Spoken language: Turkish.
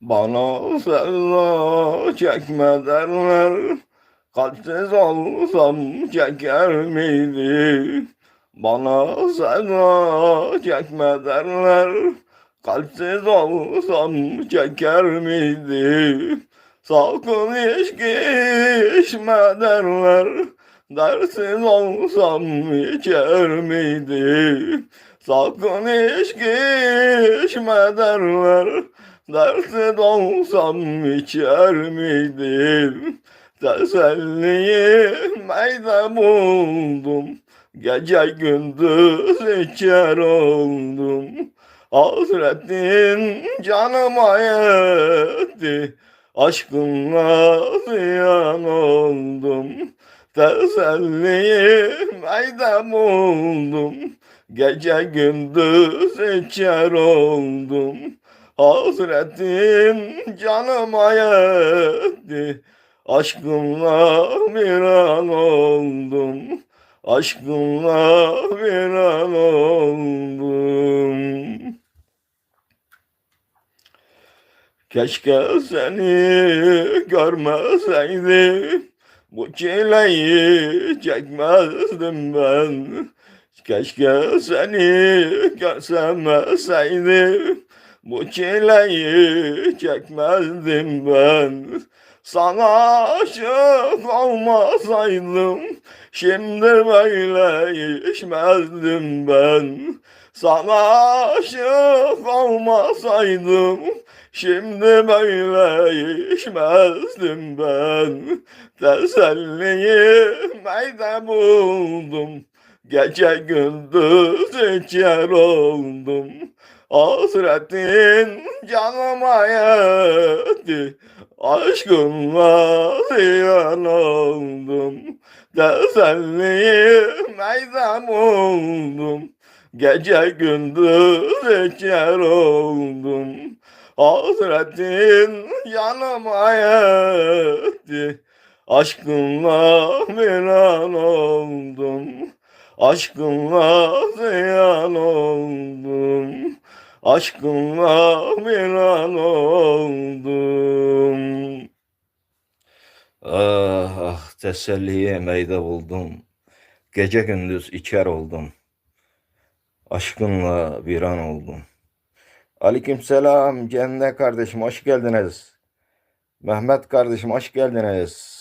Bana sevda çekme derler Kalpsiz olsam çeker miydi? Bana sevda çekme derler Kalpsiz olsam çeker miydi? Sakın içki içme derler Dersiz olsam içer miydi? Sakın içki içme derler Dersiz olsam içer miydim? Teselliyi meyde buldum Gece gündüz içer oldum. Hasretin canıma yetti. Aşkınla ziyan oldum. Teselliyi meyde buldum Gece gündüz içer oldum Hasretin canıma yetti. Aşkınla bir an oldum. Aşkınla bir an oldum. Keşke seni görmeseydim. Bu çileyi çekmezdim ben. Keşke seni görsemeseydim Bu çileyi çekmezdim ben. Sana aşık olmasaydım Şimdi böyle içmezdim ben. Sana aşık olmasaydım Şimdi böyle içmezdim ben. Teselliyi meyde buldum Gece gündüz içer oldum Hasretin canıma yetti Aşkınla ziyan oldum. Teselliyi meyde buldum Gece gündüz içer oldum. Hasretin yanıma yetti Aşkınla bir an oldum. Aşkınla ziyan oldum Aşkınla bir an oldum Ah ah teselliye meyde buldum Gece gündüz içer oldum Aşkınla bir an oldum Aleykümselam Cennet kardeşim hoş geldiniz. Mehmet kardeşim hoş geldiniz.